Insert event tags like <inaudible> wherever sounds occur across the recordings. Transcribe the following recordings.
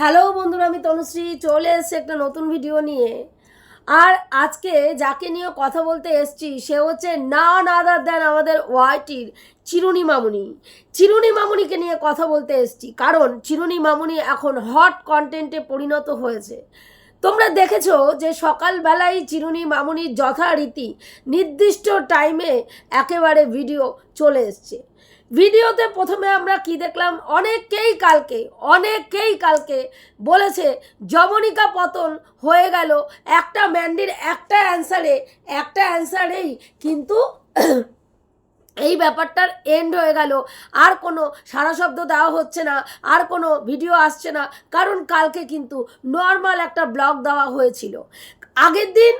Hello বন্ধুরা, আমি তনুশ্রী, চলে এসেছি একটা নতুন ভিডিও নিয়ে। আর আজকে যাকে নিয়ে কথা বলতে এসছি, সে হচ্ছে না আদার দেন আমাদের ওয়াইটির চিরুনি মামুনি। চিরুনি মামুনিকে নিয়ে কথা বলতে এসছি, কারণ চিরুনি মামুনি এখন হট কন্টেন্টে পরিণত হয়েছে। তোমরা দেখেছ যে সকালবেলায় চিরুনি মামুনির যথারীতি নির্দিষ্ট টাইমে একেবারে ভিডিও চলে এসছে। ভিডিওতে প্রথমে আমরা কি দেখলাম? অনেকেই কালকে অনেকেই কালকে বলেছে যবনিকা পতন হয়ে গেল। একটা ম্যান্ডির একটা অ্যান্সারে একটা অ্যান্সারেই কিন্তু <clears throat> এই ব্যাপারটার এন্ড হয়ে গেল। আর কোনো সারা শব্দ দেওয়া হচ্ছে না, আর কোনো ভিডিও আসছে না। কারণ কালকে কিন্তু নর্মাল একটা ব্লগ দেওয়া হয়েছিল। আগের দিন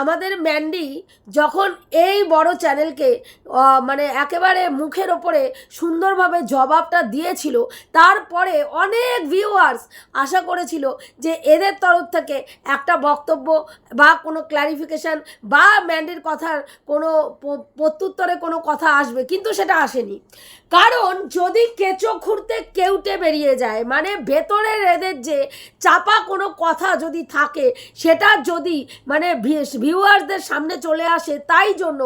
আমাদের ম্যান্ডি যখন এই বড় চ্যানেলকে মানে একেবারে মুখের ওপরে সুন্দরভাবে জবাবটা দিয়েছিল, তারপরে অনেক ভিউয়ার্স আশা করেছিল যে এদের তরফ থেকে একটা বক্তব্য বা কোনো ক্লারিফিকেশান বা ম্যান্ডির কথার কোনো প্রত্যুত্তরে কোনো কথা আসবে, কিন্তু সেটা আসেনি। কারণ যদি কেঁচো খুঁড়তে কেউটে বেরিয়ে যায় মানে ভেতরের এদের যে চাপা কোনো কথা যদি থাকে, সেটা যদি মানে ভিউয়ার্সদের সামনে চলে আসে, তাই জন্য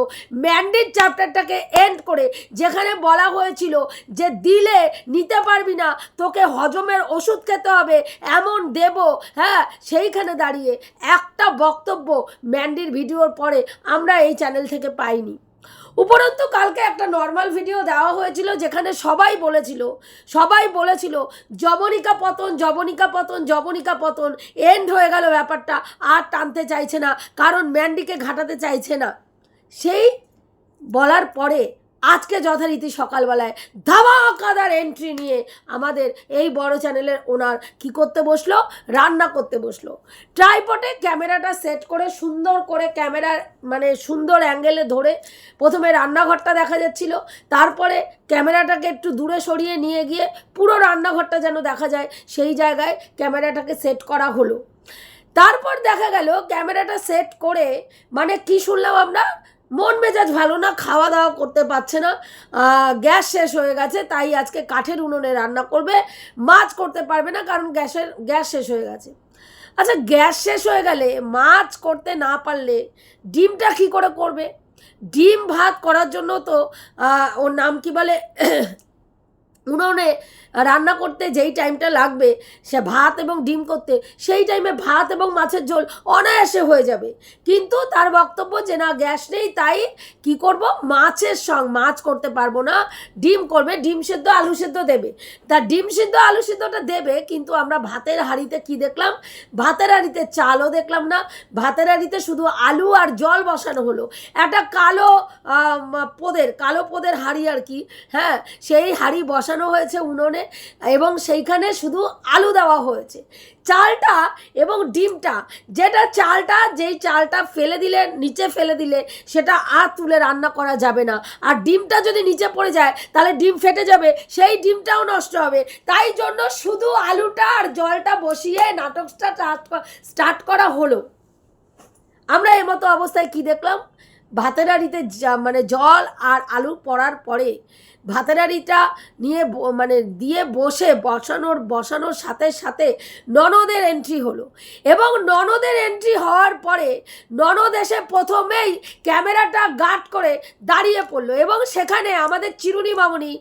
ম্যান্ডেট চ্যাপ্টারটাকে এন্ড করে যেখানে বলা হয়েছিল যে দিলে নিতে পারবি না, তোকে হজমের ওষুধ খেতে হবে, এমন দেব হ্যাঁ সেইখানে দাঁড়িয়ে একটা বক্তব্য ম্যান্ডির ভিডিওর পরে আমরা এই চ্যানেল থেকে পাইনি। উপরন্তু কালকে একটা নর্মাল ভিডিও দেওয়া হয়েছিল যেখানে সবাই বলেছিল সবাই বলেছিল জবনিকা পতন জবনিকা পতন জবনিকা পতন এন্ড হয়ে গেল ব্যাপারটা, আর টানতে চাইছে না, কারণ ম্যান্ডিকে ঘাটাতে চাইছে না। সেই বলার পরে আজকে যথারীতি সকালবেলায় ধামাকাদার এন্ট্রি নিয়ে আমাদের এই বড় চ্যানেলের ওনার কি করতে বসল? রান্না করতে বসল। ট্রাইপটে ক্যামেরাটা সেট করে, সুন্দর করে ক্যামেরার মানে সুন্দর অ্যাঙ্গেলে ধরে প্রথমে রান্নাঘরটা দেখা যাচ্ছিল, তারপরে ক্যামেরাটাকে একটু দূরে সরিয়ে নিয়ে গিয়ে পুরো রান্নাঘরটা যেন দেখা যায়, সেই জায়গায় ক্যামেরাটাকে সেট করা হলো। তারপর দেখা গেল ক্যামেরাটা সেট করে মানে কি শুনলাম আমরা? মন মেজাজ ভালো না খাওয়া দাওয়া করতে পারছে না। গ্যাস শেষ হয়ে গেছে, তাই আজকে কাঠের উনুনে রান্না করবে। মাছ করতে পারবে না, কারণ গ্যাসের, গ্যাস শেষ হয়ে গেছে। আচ্ছা গ্যাস শেষ হয়ে গেলে মাছ করতে না পারলে ডিমটা কী করে করবে? ডিম ভাত করার জন্য তো ওর নাম কি বলে? উনুনে রান্না করতে যেই টাইমটা লাগবে, সে ভাত এবং ডিম করতে, সেই টাইমে ভাত এবং মাছের ঝোল অনায়াসে হয়ে যাবে। কিন্তু তার বক্তব্য যে, না, গ্যাস নেই, তাই কি করব? মাছের সঙ্গ, মাছ করতে পারব না, ডিম করবে, ডিম সেদ্ধ, আলু সেদ্ধ দেবে। তা ডিম সেদ্ধ, আলু সেদ্ধটা দেবে, কিন্তু আমরা ভাতের হাঁড়িতে কি দেখলাম? ভাতের হাঁড়িতে চালও দেখলাম না, ভাতের হাঁড়িতে শুধু আলু আর জল বসানো হলো। একটা কালো পোদের কালো পোদের হাঁড়ি আর কি হ্যাঁ সেই হাঁড়ি বসানো হয়েছে উনুনে এবং সেইখানে শুধু আলু দেওয়া হয়েছে। চালটা এবং ডিমটা, যেটা চালটা, যেই চালটা ফেলে দিলে, নিচে ফেলে দিলে, সেটা আর তুলে রান্না করা যাবে না। আর ডিমটা যদি নিচে পড়ে যায়, তাহলে ডিম ফেটে যাবে, সেই ডিমটাও নষ্ট হবে। তাই জন্য শুধু আলুটা আর জলটা বসিয়ে নাটকটা স্টার্ট করা হলো। আমরা এর মতো অবস্থায় কি দেখলাম? ভাতের হাঁড়িতে যা- মানে জল আর আলু পড়ার পরে ভাতের নিয়ে মানে দিয়ে বসে বসানোর বসানোর সাথে সাথে ননদের এন্ট্রি হলো। এবং ননদের এন্ট্রি হওয়ার পরে ননদ এসে প্রথমেই ক্যামেরাটা গার্ড করে দাঁড়িয়ে পড়ল এবং সেখানে আমাদের চিরুনি মামুনি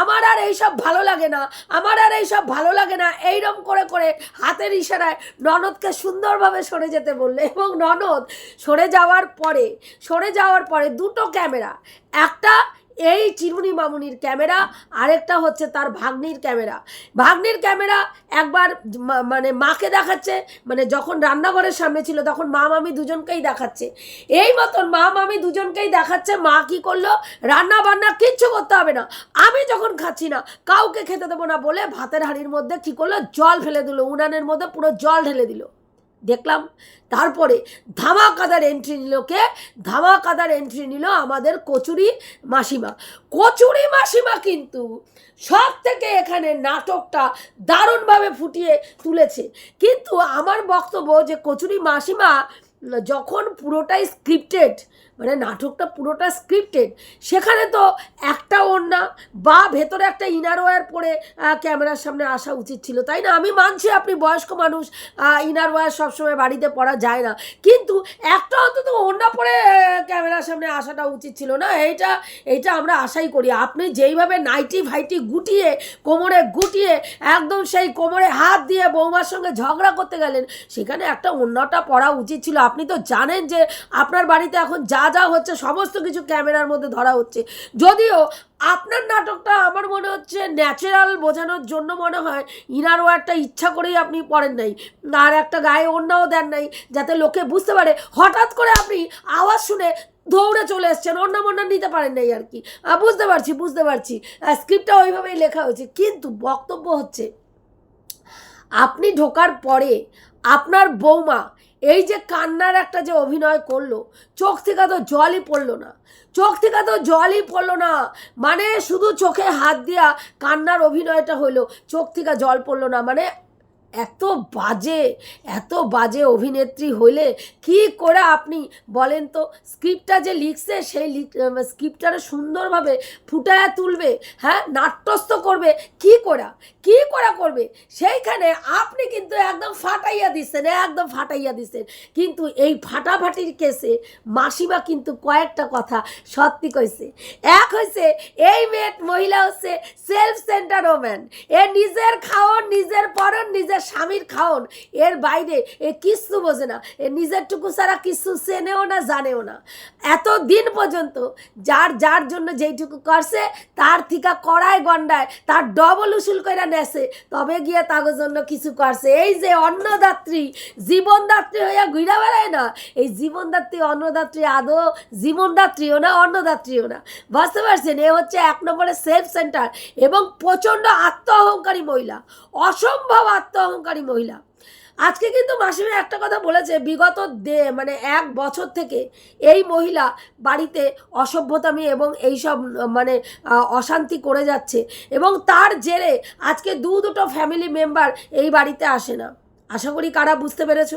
আমার আর এইসব ভালো লাগে না, আমার আর এইসব ভালো লাগে না, এইরম করে করে হাতের ইশারায় ননদকে সুন্দরভাবে সরে যেতে বলল এবং ননদ সরে যাওয়ার পরে, সরে যাওয়ার পরে দুটো ক্যামেরা, একটা এই চিরুনি মামুনির ক্যামেরা, আরেকটা হচ্ছে তার ভাগ্নির ক্যামেরা। ভাগ্নির ক্যামেরা একবার মানে মাকে দেখাচ্ছে মানে যখন রান্নাঘরের সামনে ছিল তখন মা মামি দুজনকেই দেখাচ্ছে। এই মতন মা মামি দুজনকেই দেখাচ্ছে, মা কি করল? রান্না বান্না কিচ্ছু করতে হবে না। আমি যখন খাচ্ছি না, কাউকে খেতে দেবো না বলে ভাতের হাঁড়ির মধ্যে কি করল? জল ফেলে দিল, উনানের মধ্যে পুরো জল ঢেলে দিল। দেখলাম। তারপরে ধামাকাদার এন্ট্রি নিল কে? ধামাকাদার এন্ট্রি নিল আমাদের কচুরি মাসিমা। কচুরি মাসিমা কিন্তু সব থেকে এখানে নাটকটা দারুণভাবে ফুটিয়ে তুলেছে। কিন্তু আমার বক্তব্য যে কচুরি মাসিমা যখন পুরোটাই স্ক্রিপ্টেড মানে নাটকটা পুরোটা স্ক্রিপ্টেড সেখানে তো একটা ওড়না বা ভেতরে একটা ইনার ওয়্যার পরে ক্যামেরার সামনে আসা উচিত ছিল তাই না? আমি মানছি আপনি বয়স্ক মানুষ আহ, ইনার ওয়্যার সবসময় বাড়িতে পরা যায় না। কিন্তু একটা অন্তত ওড়না পরে ক্যামেরার সামনে আসাটা উচিত ছিল না। এইটা এইটা আমরা আশাই করি। আপনি যেইভাবে নাইটি ভাইটি গুটিয়ে কোমরে গুটিয়ে একদম সেই কোমরে হাত দিয়ে বৌমার সঙ্গে ঝগড়া করতে গেলেন সেখানে একটা অন্যটা পড়া উচিত ছিল। আপনি তো জানেন যে আপনার বাড়িতে এখন যা যা হচ্ছে, সমস্ত কিছু ক্যামেরার মধ্যে ধরা হচ্ছে। যদিও আপনার নাটকটা আমার মনে হচ্ছে ন্যাচারাল বোঝানোর জন্য মনে হয় ইনার ওয়ারটা ইচ্ছা করেই আপনি পড়েন নাই। আর একটা গায়ে অন্যও দেন নাই, যাতে লোকে বুঝতে পারে। হঠাৎ করে আপনি আওয়াজ শুনে দৌড়ে চলে এসছেন, অন্য মন্য নিতে পারেন নাই আর কি। বুঝতে পারছি বুঝতে পারছি। স্ক্রিপ্টটা ওইভাবেই লেখা হয়েছে। কিন্তু বক্তব্য হচ্ছে, আপনি ঢোকার পরে আপনার বৌমা এই যে কান্নার একটা যে অভিনয় করল, চোখ থেকে তো জলই পড়ল না। চোখ থেকে তো জলই পড়ল না। মানে শুধু চোখে হাত দিয়া কান্নার অভিনয়টা হইল, চোখ থেকে জল পড়ল না। মানে এত বাজে এত বাজে অভিনেত্রী হলে কি করে আপনি বলেন তো? স্ক্রিপ্টটা যে লিখছে, সেই স্ক্রিপ্টটা সুন্দরভাবে ফুটায়া তুলবে হ্যাঁ নাট্যস্থ করবে, কি করা? কি করা করবে? সেইখানে আপনি কিন্তু একদম ফাটাইয়া দিচ্ছেন, একদম ফাটাইয়া দিচ্ছেন। কিন্তু এই ফাটাফাটির কেসে মাসিমা কিন্তু কয়েকটা কথা সত্যি কইছে। এক হয়েছে এই মেয়ে মহিলা হচ্ছে সেলফ সেন্টার ওম্যান এ নিজের খাওন নিজের পরন, নিজের স্বামীর খাওন, এর বাইরে এ কিচ্ছু বোঝে না। এ নিজের টুকু ছাড়া কিছু চেনেও না, জানেও না। এত দিন পর্যন্ত যার যার জন্য যেইটুকু করছে, তার থিকা কড়ায় গন্ডায়, তার ডবল উসুল করে নেছে, তবে গিয়ে তাগর জন্য কিছু করছে। এই যে অন্নদাত্রী, জীবনদাত্রী হইয়া ঘুরা বেড়ায় না, এই জীবনদাত্রী, অন্নদাত্রী আদৌ জীবনদাত্রীও না, অন্নদাত্রীও না। বুঝতে পারছেন? এ হচ্ছে এক নম্বরে সেলফ সেন্টার এবং প্রচণ্ড আত্ম অহংকারী মহিলা। অসম্ভব আত্ম অহংকারী মহিলা। আজকে কিন্তু মাসিমা একটা কথা বলেছে, বিগত দে মানে এক বছর থেকে এই মহিলা বাড়িতে অসভ্যতামি এবং এইসব মানে অশান্তি করে যাচ্ছে এবং তার জেরে আজকে দু দুটো ফ্যামিলি মেম্বার এই বাড়িতে আসে না। আশা করি কারা বুঝতে পেরেছ?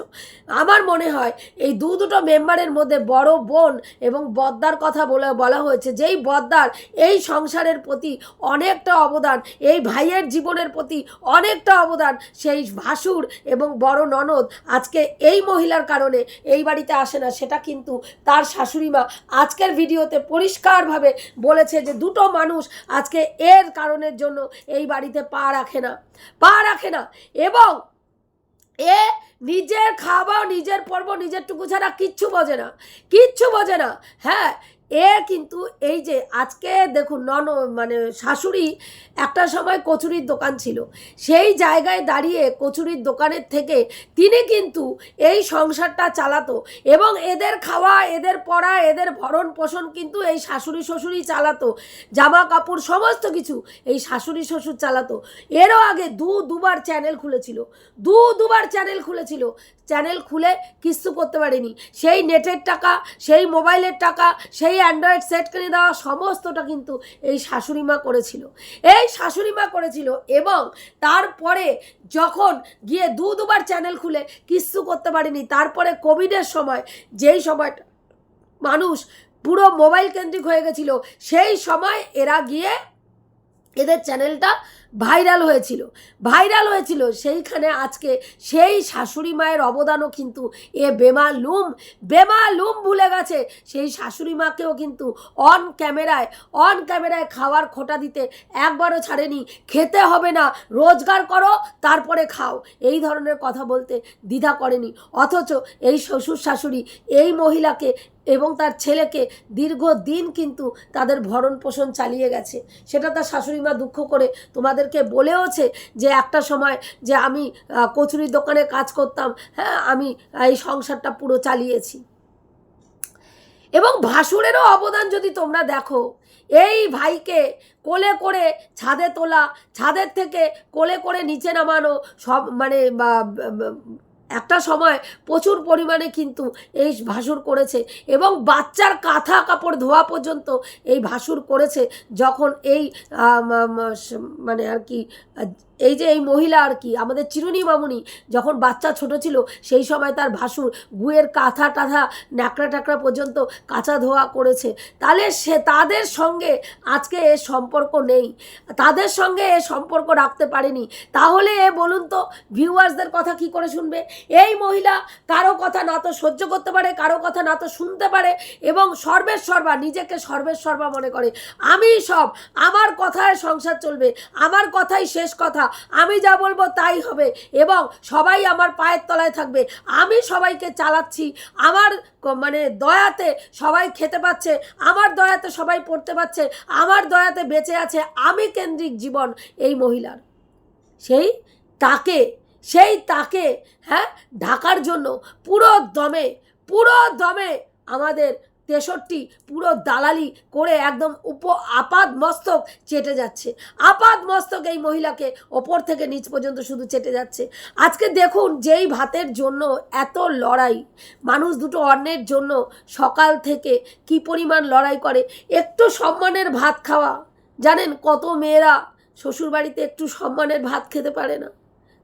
আমার মনে হয় এই দু দুটো মেম্বারের মধ্যে বড় বোন এবং বদ্দার কথা বলে বলা হয়েছে, যেই বদ্দার এই সংসারের প্রতি অনেকটা অবদান, এই ভাইয়ের জীবনের প্রতি অনেকটা অবদান, সেই ভাসুর এবং বড় ননদ আজকে এই মহিলার কারণে এই বাড়িতে আসে না, সেটা কিন্তু তার শাশুড়ি মা আজকের ভিডিওতে পরিষ্কারভাবে বলেছে যে দুটো মানুষ আজকে এর কারণের জন্য এই বাড়িতে পা রাখে না, পা রাখে না এবং এ নিজের খাওয়া, নিজের পর্ব, নিজের টুকু ছাড়া কিচ্ছু বোঝে না। কিচ্ছু বোঝে না। হ্যাঁ এ কিন্তু এই যে আজকে দেখুন নন মানে শাশুড়ি একটা সময় কচুরির দোকান ছিল। সেই জায়গায় দাঁড়িয়ে কচুরির দোকানের থেকে তিনি কিন্তু এই সংসারটা চালাতো এবং এদের খাওয়া, এদের পড়া, এদের ভরণ পোষণ কিন্তু এই শাশুড়ি শ্বশুরই চালাতো। জামা কাপড় সমস্ত কিছু এই শাশুড়ি শ্বশুর চালাতো। এরও আগে দু দুবার চ্যানেল খুলেছিল। দু দুবার চ্যানেল খুলেছিল। চ্যানেল খুলে কিচ্ছু করতে পারেনি। সেই নেটের টাকা, সেই মোবাইলের টাকা, সেই অ্যান্ড্রয়েড সেট কিনে দেওয়া সমস্তটা কিন্তু এই শাশুড়ি মা করেছিল। এই শাশুড়ি মা করেছিল এবং তারপরে যখন গিয়ে দু দুবার চ্যানেল খুলে কিচ্ছু করতে পারেনি, তারপরে কোভিডের সময় যেই সময়টা মানুষ পুরো মোবাইল কেন্দ্রিক হয়ে গেছিল, সেই সময় এরা গিয়ে এদের চ্যানেলটা ভাইরাল হয়েছিল। ভাইরাল হয়েছিল সেইখানে আজকে সেই শাশুড়ি মায়ের অবদানও কিন্তু এ বেমালুম। বেমালুম ভুলে গেছে সেই শাশুড়ি মাকেও কিন্তু অন ক্যামেরায় অন ক্যামেরায় খাওয়ার খোটা দিতে একবারও ছাড়েনি। খেতে হবে না, রোজগার করো, তারপরে খাও। এই ধরনের কথা বলতে দ্বিধা করেনি। অথচ এই শ্বশুর শাশুড়ি, এই মহিলাকে এবং তার ছেলেকে দীর্ঘদিন কিন্তু তাদের ভরণ পোষণ চালিয়ে গেছে। সেটা তার শাশুড়ি মা দুঃখ করে তোমাদেরকে বলেওছে যে একটা সময় যে আমি কচুরি দোকানে কাজ করতাম হ্যাঁ আমি এই সংসারটা পুরো চালিয়েছি। এবং ভাসুরেরও অবদান যদি তোমরা দেখো, এই ভাইকে কোলে করে ছাদে তোলা, ছাদের থেকে কোলে করে নিচে নামানো সব মানে একটা সময় প্রচুর পরিমাণে কিন্তু এই ভাসুর করেছে এবং বাচ্চার কাঁথা কাপড় ধোয়া পর্যন্ত এই ভাসুর করেছে যখন এই মানে আর কি এই যে এই মহিলা আর কি, আমাদের চিরুনি মামুনি যখন বাচ্চা ছোট ছিল, সেই সময় তার ভাসুর গুয়ের কাঁথা টাথা ন্যাকড়া টাকড়া পর্যন্ত কাঁচা ধোয়া করেছে। তাহলে সে তাদের সঙ্গে আজকে এ সম্পর্ক নেই। তাদের সঙ্গে এ সম্পর্ক রাখতে পারেনি। তাহলে এ বলুন তো ভিউয়ার্সদের কথা কি করে শুনবে? এই মহিলা কারও কথা না তো সহ্য করতে পারে, কারও কথা না তো শুনতে পারে এবং সর্বের সর্বা নিজেকে সর্বের সর্বা মনে করে। আমি সব, আমার কথায় সংসার চলবে, আমার কথাই শেষ কথা। আমি যা বলব তাই হবে। এবং সবাই আমার পায়ের তলায় থাকবে। আমি সবাইকে চালাচ্ছি। আমার মানে দয়াতে সবাই খেতে পাচ্ছে। আমার দয়াতে সবাই পড়তে পারছে আমার দয়াতে বেঁচে আছে আমি কেন্দ্রিক জীবন এই মহিলার। সেই তাকে সেই তাকে হ্যাঁ ঢাকার জন্য পুরো দমে পুরো দমে আমাদের তেষট্টি পুরো দালালি করে একদম উপ আপাদ মস্তক চেটে যাচ্ছে। আপাদ মস্তক এই মহিলাকে ওপর থেকে নিচ পর্যন্ত শুধু চেটে যাচ্ছে। আজকে দেখুন যেই ভাতের জন্য এত লড়াই, মানুষ দুটো অন্যের জন্য সকাল থেকে কি পরিমাণ লড়াই করে, একটু সম্মানের ভাত খাওয়া। জানেন কত মেয়েরা শ্বশুরবাড়িতে একটু সম্মানের ভাত খেতে পারে না।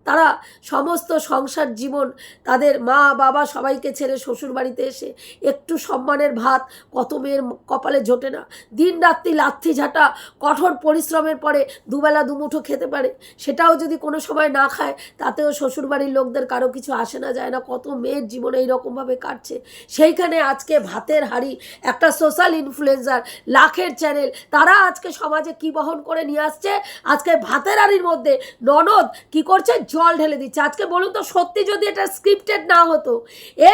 তারা সমস্ত সংসার জীবন তাদের মা বাবা সবাইকে ছেড়ে শ্বশুর বাড়িতে এসে একটু সম্মানের ভাত কত মেয়ের কপালে জোটে না। দিন রাত্রি লাথি ঝাঁটা কঠোর পরিশ্রমের পরে দুবেলা দুমুঠো খেতে পারে। সেটাও যদি কোনো সময় না খায়, তাতেও শ্বশুরবাড়ির লোকদের কারও কিছু আসে না, যায় না। কত মেয়ের জীবন এইরকমভাবে কাটছে। সেইখানে আজকে ভাতের হাড়ি, একটা সোশ্যাল ইনফ্লুয়েন্সার লাখের চ্যানেল তারা আজকে সমাজে কি বহন করে নিয়ে আসছে? আজকে ভাতের হাড়ির মধ্যে ননদ কি করছে? জল ঢেলে দিচ্ছে। আজকে বলুন তো, সত্যি যদি এটা স্ক্রিপ্টেড না হতো,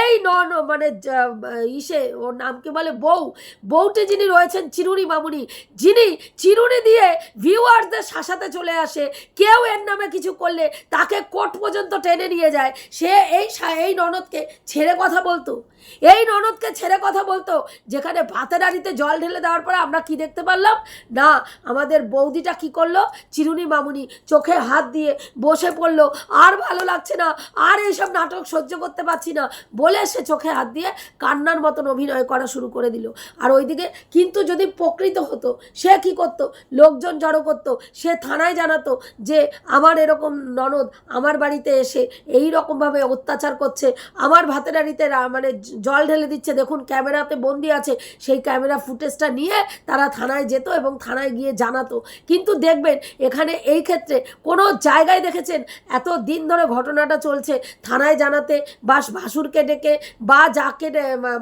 এই নন মানে ইসে, ওর নাম কি বলে? বউ। বউটি যিনি রয়েছেন, চিরুনি মামুনি, যিনি চিরুনি দিয়ে ভিউয়ার্সদের শাসাতে চলে আসে, কেউ এর নামে কিছু করলে তাকে কোর্ট পর্যন্ত টেনে নিয়ে যায়। সে এই এই ননদকে ছেড়ে কথা বলতো। এই ননদকে ছেড়ে কথা বলতো, যেখানে ভাতের হাঁড়িতে জল ঢেলে দেওয়ার পরে আমরা কি দেখতে পারলাম? না, আমাদের বৌদিটা কি করল? চিরুনি মামুনি চোখে হাত দিয়ে বসে পড়ল আর ভালো লাগছে না, আর এইসব নাটক সহ্য করতে পারছি না। বলে সে চোখে হাত দিয়ে কান্নার মতন অভিনয় করা শুরু করে দিল। আর ওইদিকে কিন্তু যদি প্রকৃত হতো, সে কি করতো? লোকজন জড়ো করতো, সে থানায় জানাতো যে আমার এরকম ননদ আমার বাড়িতে এসে এই রকমভাবে অত্যাচার করছে, আমার ভাতের হাঁড়িতে রা- মানে জল ঢেলে দিচ্ছে। দেখুন, ক্যামেরাতে বন্দি আছে, সেই ক্যামেরা ফুটেজটা নিয়ে তারা থানায় যেত এবং থানায় গিয়ে জানাতো। কিন্তু দেখবেন, এখানে এই ক্ষেত্রে কোনো জায়গায় দেখেছেন এত দিন ধরে ঘটনাটা চলছে, থানায় জানাতে বা ভাসুরকে ডেকে, বা যাকে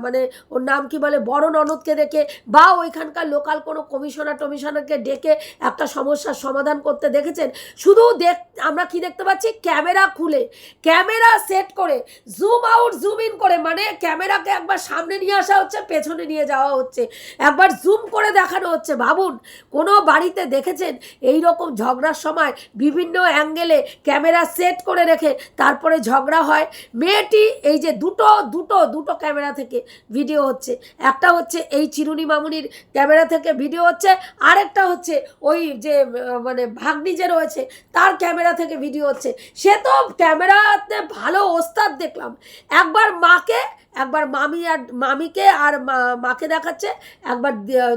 মানে ওর নাম কি বলে, বড় ননদকে ডেকে, বা ওইখানকার লোকাল কোনো কমিশনার টমিশনারকে ডেকে একটা সমস্যার সমাধান করতে দেখেছেন? শুধু দেখ, আমরা কি দেখতে পাচ্ছি? ক্যামেরা খুলে, ক্যামেরা সেট করে জুম আউট জুম ইন করে মানে ক্যামেরাকে একবার সামনে নিয়ে আসা হচ্ছে, পেছনে নিয়ে যাওয়া হচ্ছে, একবার জুম করে দেখানো হচ্ছে। ভাবুন, কোনো বাড়িতে দেখেছেন? এই রকম ঝগড়ার সময় বিভিন্ন অ্যাঙ্গেলে ক্যামেরা সেট করে রেখে তারপরে ঝগড়া হয়। মেয়েটি এই যে দুটো দুটো দুটো ক্যামেরা থেকে ভিডিও হচ্ছে। একটা হচ্ছে এই চিরুনি মামুনির ক্যামেরা থেকে ভিডিও হচ্ছে। আরেকটা হচ্ছে ওই যে মানে ভাগ্নি যে রয়েছে, তার ক্যামেরা থেকে ভিডিও হচ্ছে। সে তো ক্যামেরাতে ভালো ওস্তাদ দেখলাম। একবার মাকে একবার মামি আর মামিকে আর মাকে দেখাচ্ছে, একবার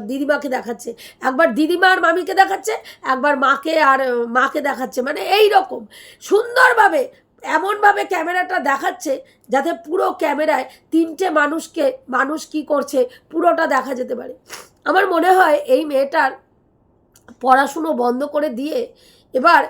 দিদিমাকে দেখাচ্ছে। একবার দিদিমা আর মামিকে দেখাচ্ছে, একবার মাকে আর, মাকে দেখাচ্ছে। মানে এই রকম। সুন্দরভাবে, এমনভাবে ক্যামেরাটা দেখাচ্ছে যাতে পুরো ক্যামেরায় তিনটে মানুষকে, মানুষ কি করছে, পুরোটা দেখা যেতে পারে। আমার মনে হয় এই মেয়েটার পড়াশুনো বন্ধ করে দিয়ে এবার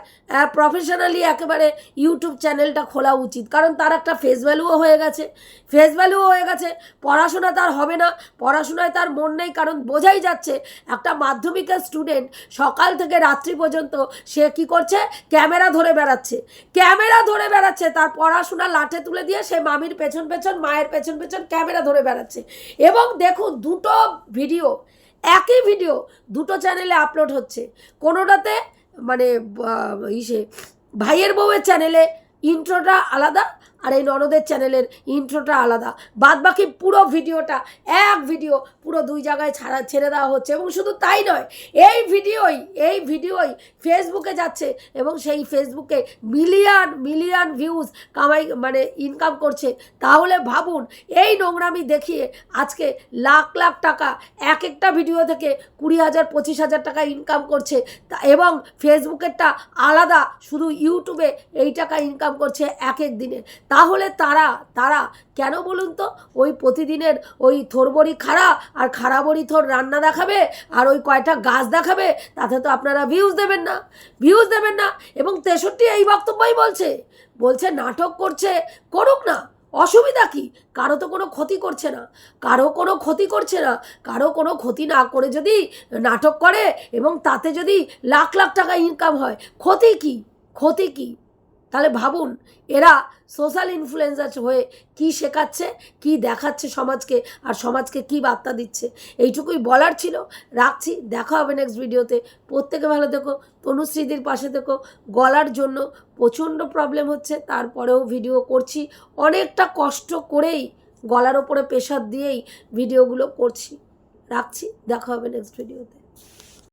প্রফেশনালি একেবারে ইউটিউব চ্যানেলটা খোলা উচিত। কারণ তার একটা ফেস ভ্যালুও হয়ে গেছে। ফেস ভ্যালুও হয়ে গেছে, পড়াশোনা তার হবে না। পড়াশোনায় তার মন নেই, কারণ বোঝাই যাচ্ছে একটা মাধ্যমিকের স্টুডেন্ট সকাল থেকে রাত্রি পর্যন্ত সে কি করছে? ক্যামেরা ধরে বেড়াচ্ছে। ক্যামেরা ধরে বেড়াচ্ছে, তার পড়াশোনা লাঠে তুলে দিয়ে সে মামির পেছন পেছন, মায়ের পেছন পেছন ক্যামেরা ধরে বেড়াচ্ছে। এবং দেখুন, দুটো ভিডিও একই ভিডিও দুটো চ্যানেলে আপলোড হচ্ছে। কোনোটাতে মানে ইসে ভাইয়ের বউয়ের চ্যানেলে ইন্ট্রোটা আলাদা আর এই ননদের চ্যানেলের ইন্ট্রোটা আলাদা। বাদ বাকি পুরো ভিডিওটা, এক ভিডিও পুরো দুই জায়গায় ছাড়া, ছেড়ে দেওয়া হচ্ছে এবং শুধু তাই নয়, এই ভিডিওই এই ভিডিওই ফেসবুকে যাচ্ছে এবং সেই ফেসবুকে মিলিয়ন মিলিয়ন ভিউজ কামাই মানে ইনকাম করছে। তাহলে ভাবুন, এই নোংরামি দেখিয়ে আজকে লাখ লাখ টাকা, এক একটা ভিডিও থেকে কুড়ি হাজার, পঁচিশ হাজার টাকা ইনকাম করছে। তা এবং ফেসবুকেরটা আলাদা, শুধু ইউটিউবে এই টাকা ইনকাম করছে এক এক দিনে। তাহলে তারা তারা, কেন বলুন তো? ওই প্রতিদিনের ওই থোরবড়ি খাড়া আর খাড়া বড়ি থোর রান্না দেখাবে আর ওই কয়টা গাছ দেখাবে, তাতে তো আপনারা ভিউজ দেবেন না। ভিউজ দেবেন না এবং তেষট্টি এই বক্তব্যই বলছে। বলছে নাটক করছে, করুক না, অসুবিধা কি? কারও তো কোনো ক্ষতি করছে না। কারও কোনো ক্ষতি করছে না। কারও কোনো ক্ষতি না করে যদি নাটক করে এবং তাতে যদি লাখ লাখ টাকা ইনকাম হয়, ক্ষতি কি? ক্ষতি কি? তাহলে ভাবুন, এরা সোশ্যাল ইনফ্লুয়েন্সার হয়ে কি শেখাচ্ছে, কি দেখাচ্ছে সমাজকে আর সমাজকে কি বার্তা দিচ্ছে। এইটুকুই বলার ছিল। রাখছি, দেখা হবে নেক্সট ভিডিওতে প্রত্যেকে ভালো দেখো তনুশ্রীদির পাশে দেখো গলার জন্য প্রচণ্ড প্রবলেম হচ্ছে, তারপরেও ভিডিও করছি। অনেকটা কষ্ট করেই গলার ওপরে প্রেশার দিয়েই ভিডিওগুলো করছি। রাখছি, দেখা হবে নেক্সট ভিডিওতে